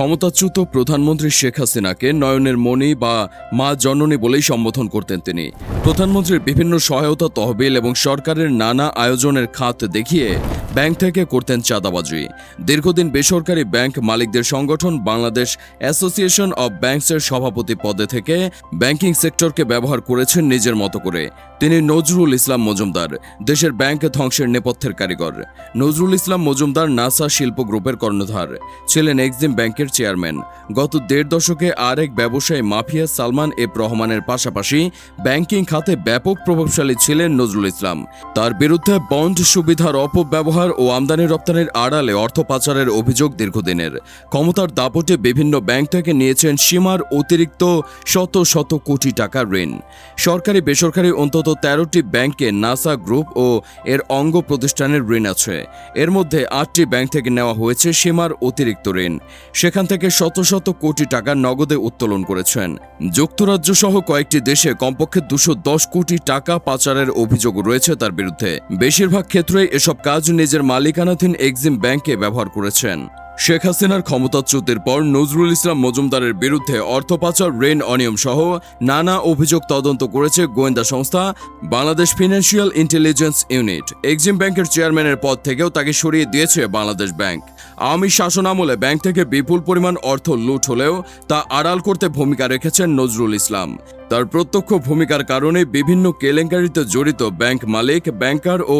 ক্ষমতাচ্যুত প্রধানমন্ত্রী শেখ হাসিনাকে নয়নের মণি বা মা জননী বলেই সম্বোধন করতেন তিনি। প্রধানমন্ত্রীর বিভিন্ন সহায়তা তহবিল এবং সরকারের নানা আয়োজনের খাত দেখিয়ে ব্যাংক থেকে করতেন চাঁদাবাজি। দীর্ঘদিন বেসরকারি ব্যাংক মালিকদের সংগঠন বাংলাদেশ অ্যাসোসিয়েশন অব ব্যাংকসের সভাপতি পদে থেকে ব্যাংকিং সেক্টরকে ব্যবহার করেছেন নিজের মতো করে। তিনি নজরুল ইসলাম মজুমদার, দেশের ব্যাংক ধ্বংসের নেপথ্যের কারিগর। নজরুল ইসলাম মজুমদার নাসা শিল্প গ্রুপের কর্ণধার। ছিলেন এক্সিম ব্যাংকের চেয়ারম্যান। গত দেড় দশকে আরেক ব্যবসায়ী মাফিয়া সালমান এফ রহমানের পাশাপাশি ব্যাংকিং খাতে ব্যাপক প্রভাবশালী ছিলেন নজরুল ইসলাম। তার বিরুদ্ধে বন্ড সুবিধার অপব্যবহার ও আমদানি রপ্তানির আড়ালে অর্থ পাচারের অভিযোগ দীর্ঘদিনের। ক্ষমতার দাপটে বিভিন্ন ব্যাংক থেকে নিয়েছেন সীমার অতিরিক্ত শত শত কোটি টাকা ঋণ। সরকারি বেসরকারি অন্তত তেরোটি ব্যাংকে নাসা গ্রুপ ও এর অঙ্গ প্রতিষ্ঠানের ঋণ আছে। এর মধ্যে আটটি ব্যাংক থেকে নেওয়া হয়েছে সীমার অতিরিক্ত ঋণ। সেখান থেকে শত শত কোটি টাকা নগদে উত্তোলন করেছেন। যুক্তরাজ্য সহ কয়েকটি দেশে কমপক্ষে দুশো দশ কোটি টাকা পাচারের অভিযোগ রয়েছে তার বিরুদ্ধে। বেশিরভাগ ক্ষেত্রেই এসব কাজ নিজের মালিকানাধীন এক্সিম ব্যাংকে ব্যবহার করেছেন। শেখ হাসিনার ক্ষমতাচ্যুতির পর নজরুল ইসলাম মজুমদারের বিরুদ্ধে অর্থ পাচার, ঋণ, অনিয়ম সহ নানা অভিযোগ তদন্ত করেছে গোয়েন্দা সংস্থা Bangladesh financial intelligence unit. Exim ব্যাংকের চেয়ারম্যানের পদ থেকেও তাকে সরিয়ে দিয়েছে বাংলাদেশ ব্যাংক। আওয়ামী আমলে ব্যাংক থেকে বিপুল পরিমাণ অর্থ লুট হলেও তা আড়াল করতে ভূমিকা রেখেছেন নজরুল ইসলাম। তার প্রত্যক্ষ ভূমিকার কারণে বিভিন্ন কেলেঙ্কারিতে জড়িত ব্যাংক মালিক, ব্যাংকার ও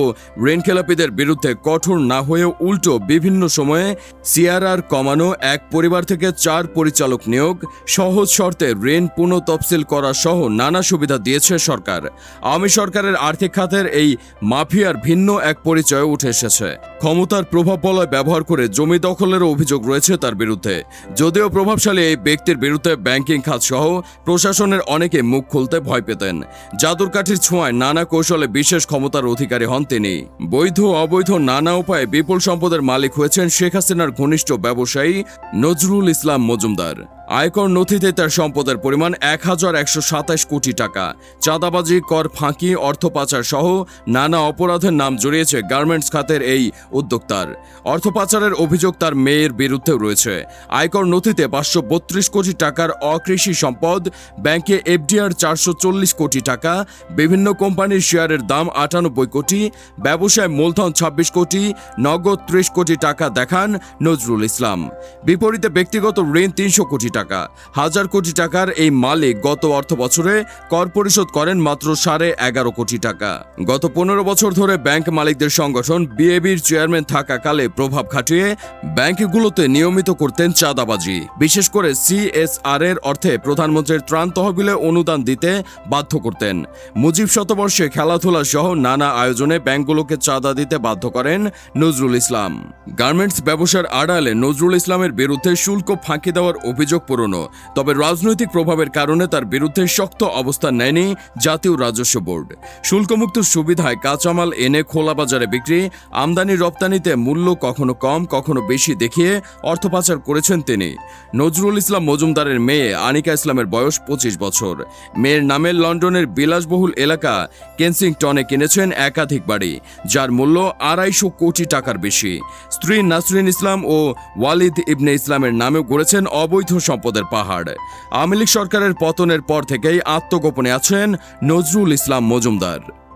ঋণখেলাপিদের বিরুদ্ধে কঠোর না হয়েও উল্টো বিভিন্ন সময়ে সিআরআর কমানো, এক পরিবার থেকে চার পরিচালক নিয়োগ, সহজ শর্তে ঋণ পুনঃ তফসিল করা সহ নানা সুবিধা দিয়েছে সরকার। আওয়ামী সরকারের আর্থিক খাতের এই মাফিয়ার ভিন্ন এক পরিচয় উঠে এসেছে। ক্ষমতার প্রভাব বলয় ব্যবহার করে জমি দখলের অভিযোগ রয়েছে তার বিরুদ্ধে। যদিও প্রভাবশালী এই ব্যক্তির বিরুদ্ধে ব্যাংকিং খাত সহ প্রশাসনের অনেকে মুখ খুলতে ভয় পেতেন। জাদুর কাঠির ছোঁয়ায় নানা কৌশলে বিশেষ ক্ষমতার অধিকারী হন তিনি। বৈধ অবৈধ নানা উপায়ে বিপুল সম্পদের মালিক হয়েছেন শেখ হাসিনার ঘনিষ্ঠ ব্যবসায়ী নজরুল ইসলাম মজুমদার। আয়কর নথিতে তার সম্পদের পরিমাণ এক হাজার একশো সাতাশ কোটি টাকা। চাঁদাবাজি, কর ফাঁকি, অর্থ পাচার সহ নানা অপরাধের নাম জড়িয়েছে গার্মেন্টস খাতের এই উদ্যোক্তার। অর্থ পাচারের অভিযোগ তার মেয়ের বিরুদ্ধেও রয়েছে। আয়কর নথিতে পাঁচশো বত্রিশ কোটি টাকার অকৃষি সম্পদ, ব্যাংকে এফডিআর চারশো চল্লিশ কোটি টাকা, বিভিন্ন কোম্পানির শেয়ারের দাম আটানব্বই কোটি, ব্যবসায় মূলধন ছাব্বিশ কোটি, নগদ ত্রিশ কোটি টাকা দেখান নজরুল ইসলাম। বিপরীতে ব্যক্তিগত ঋণ তিনশো কোটি টাকা। হাজার কোটি টাকার এই মালিক গত অর্থ বছরে কর পরিশোধ করেন মাত্র সাড়ে এগারো কোটি টাকা। গত পনেরো বছর ধরে ব্যাংক মালিকদের সংগঠন বিএবির চেয়ারম্যান থাকাকালে প্রভাব খাটিয়ে ব্যাংকগুলোতে নিয়মিত করতেন চাঁদাবাজি। বিশেষ করে সিএসআর এর অর্থে প্রধানমন্ত্রীর ত্রাণ তহবিলে অনুদান দিতে বাধ্য করতেন। মুজিব শতবর্ষে খেলাধুলা সহ নানা আয়োজনে ব্যাংকগুলোকে চাঁদা দিতে বাধ্য করেন নজরুল ইসলাম। গার্মেন্টস ব্যবসার আড়ালে নজরুল ইসলামের বিরুদ্ধে শুল্ক ফাঁকি দেওয়ার অভিযোগ পুরনো, তবে রাজনৈতিক প্রভাবের কারণে তার বিরুদ্ধে শক্ত অবস্থান নেয়নি জাতীয় রাজস্ব বোর্ড। শুল্কমুক্ত সুবিধায় কাঁচামাল এনে খোলা বাজারে বিক্রি, আমদানি রপ্তানিতে মূল্য কখনো কম, কখনো বেশি দেখিয়ে অর্থ পাচার করেছেন তিনি। নজরুল ইসলাম মজুমদারের মেয়ে আনিকা ইসলামের বয়স পঁচিশ বছর। মেয়ের নামে লন্ডনের বিলাসবহুল এলাকা কেনসিংটনে কিনেছেন একাধিক বাড়ি, যার মূল্য আড়াইশো কোটি টাকার বেশি। স্ত্রী নাসরিন ইসলাম ও ওয়ালিদ ইবনে ইসলামের নামেও গড়েছেন অবৈধ সম্পদের পাহাড়। আওয়ামী সরকারের পতনের পর থেকেই আত্মগোপনে আছেন নজরুল ইসলাম মজুমদার।